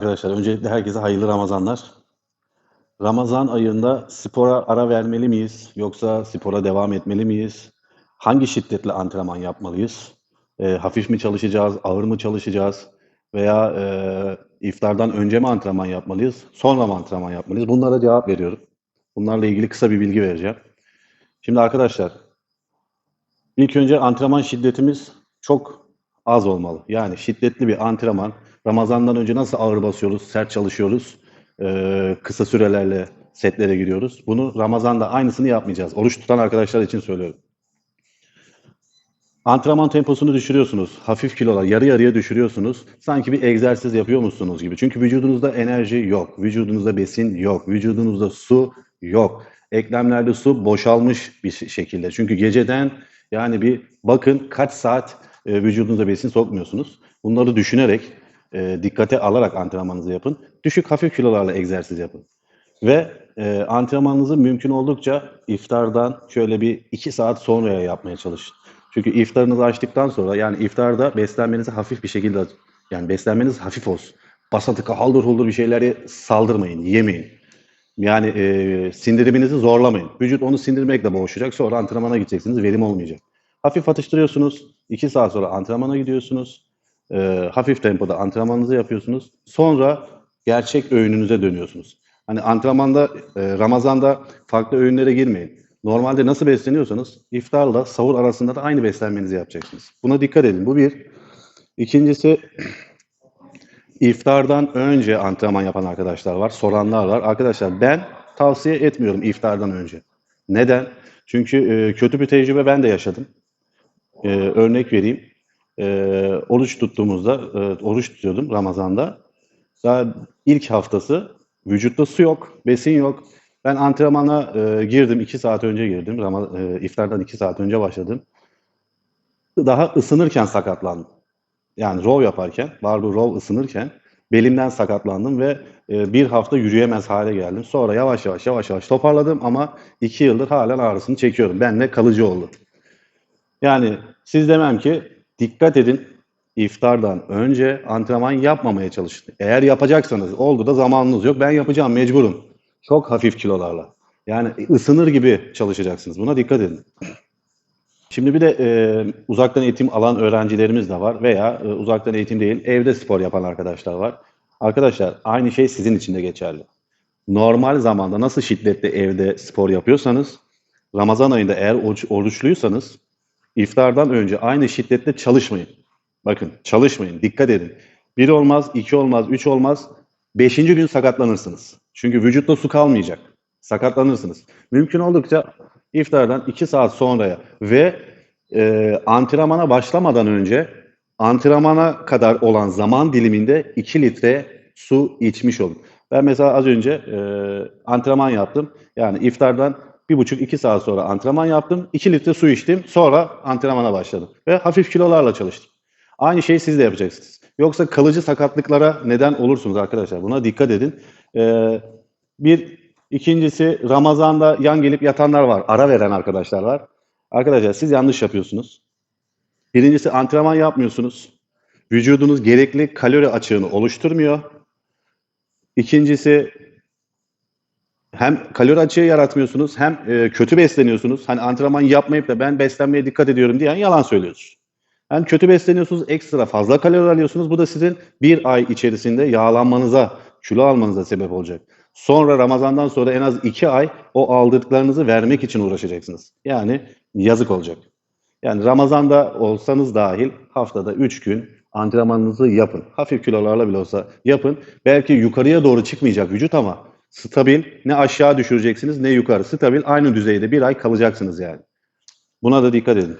Arkadaşlar öncelikle herkese hayırlı Ramazanlar. Ramazan ayında spora ara vermeli miyiz? Yoksa spora devam etmeli miyiz? Hangi şiddetle antrenman yapmalıyız? Ee, hafif mi çalışacağız, ağır mı çalışacağız? Veya e, iftardan önce mi antrenman yapmalıyız, sonra mı antrenman yapmalıyız? Bunlara cevap veriyorum. Bunlarla ilgili kısa bir bilgi vereceğim. Şimdi arkadaşlar, ilk önce antrenman şiddetimiz çok az olmalı. Yani şiddetli bir antrenman, Ramazandan önce nasıl ağır basıyoruz, sert çalışıyoruz, e, kısa sürelerle setlere giriyoruz. Bunu Ramazan'da aynısını yapmayacağız. Oruç tutan arkadaşlar için söylüyorum. Antrenman temposunu düşürüyorsunuz. Hafif kilolar yarı yarıya düşürüyorsunuz. Sanki bir egzersiz yapıyormuşsunuz gibi. Çünkü vücudunuzda enerji yok. Vücudunuzda besin yok. Vücudunuzda su yok. Eklemlerde su boşalmış bir şekilde. Çünkü geceden yani bir bakın kaç saat e, vücudunuza besin sokmuyorsunuz. Bunları düşünerek, e, dikkate alarak antrenmanınızı yapın. Düşük hafif kilolarla egzersiz yapın. Ve e, antrenmanınızı mümkün oldukça iftardan şöyle bir iki saat sonraya yapmaya çalışın. Çünkü iftarınızı açtıktan sonra yani iftarda beslenmenizi hafif bir şekilde yani beslenmeniz hafif olsun. Basatıka haldır huldur bir şeyleri saldırmayın, yemeyin. Yani e, sindiriminizi zorlamayın. Vücut onu sindirmekle boğuşacak. Sonra antrenmana gideceksiniz. Verim olmayacak. Hafif atıştırıyorsunuz. 2 saat sonra antrenmana gidiyorsunuz. E, hafif tempoda antrenmanınızı yapıyorsunuz. Sonra gerçek öğününüze dönüyorsunuz. Hani antrenmanda, e, Ramazan'da farklı öğünlere girmeyin. Normalde nasıl besleniyorsanız iftarla sahur arasında da aynı beslenmenizi yapacaksınız. Buna dikkat edin. Bu bir. İkincisi iftardan önce antrenman yapan arkadaşlar var, soranlar var. Arkadaşlar ben tavsiye etmiyorum iftardan önce. Neden? Çünkü e, kötü bir tecrübe ben de yaşadım. E, örnek vereyim. E, oruç tuttuğumuzda, e, oruç tutuyordum Ramazan'da. Daha ilk haftası vücutta su yok, besin yok. Ben antrenmana e, girdim, iki saat önce girdim. Ramaz e, iftardan iki saat önce başladım. Daha ısınırken sakatlandım. Yani row yaparken, barbell row ısınırken belimden sakatlandım ve e, bir hafta yürüyemez hale geldim. Sonra yavaş yavaş yavaş yavaş toparladım ama iki yıldır halen ağrısını çekiyorum. Benle kalıcı oldu. Yani siz demem ki dikkat edin iftardan önce antrenman yapmamaya çalışın. Eğer yapacaksanız oldu da zamanınız yok ben yapacağım mecburum. Çok hafif kilolarla. Yani ısınır gibi çalışacaksınız. Buna dikkat edin. Şimdi bir de e, uzaktan eğitim alan öğrencilerimiz de var veya e, uzaktan eğitim değil evde spor yapan arkadaşlar var. Arkadaşlar aynı şey sizin için de geçerli. Normal zamanda nasıl şiddetli evde spor yapıyorsanız Ramazan ayında eğer oruç, oruçluysanız iftardan önce aynı şiddetle çalışmayın. Bakın çalışmayın, dikkat edin. Bir olmaz, iki olmaz, üç olmaz. Beşinci gün sakatlanırsınız. Çünkü vücutta su kalmayacak. Sakatlanırsınız. Mümkün oldukça iftardan 2 saat sonraya ve e, antrenmana başlamadan önce antrenmana kadar olan zaman diliminde 2 litre su içmiş olun. Ben mesela az önce e, antrenman yaptım. Yani iftardan bir buçuk iki saat sonra antrenman yaptım. 2 litre su içtim. Sonra antrenmana başladım. Ve hafif kilolarla çalıştım. Aynı şeyi siz de yapacaksınız. Yoksa kalıcı sakatlıklara neden olursunuz arkadaşlar. Buna dikkat edin. Ee, bir ikincisi Ramazan'da yan gelip yatanlar var. Ara veren arkadaşlar var. Arkadaşlar siz yanlış yapıyorsunuz. Birincisi antrenman yapmıyorsunuz. Vücudunuz gerekli kalori açığını oluşturmuyor. İkincisi hem kalori açığı yaratmıyorsunuz hem e, kötü besleniyorsunuz. Hani antrenman yapmayıp da ben beslenmeye dikkat ediyorum diyen yalan söylüyorsunuz. Yani kötü besleniyorsunuz, ekstra fazla kalori alıyorsunuz. Bu da sizin bir ay içerisinde yağlanmanıza, kilo almanıza sebep olacak. Sonra Ramazan'dan sonra en az iki ay o aldıklarınızı vermek için uğraşacaksınız. Yani yazık olacak. Yani Ramazan'da olsanız dahil haftada üç gün antrenmanınızı yapın. Hafif kilolarla bile olsa yapın. Belki yukarıya doğru çıkmayacak vücut ama stabil ne aşağı düşüreceksiniz ne yukarı. Stabil aynı düzeyde bir ay kalacaksınız yani. Buna da dikkat edin.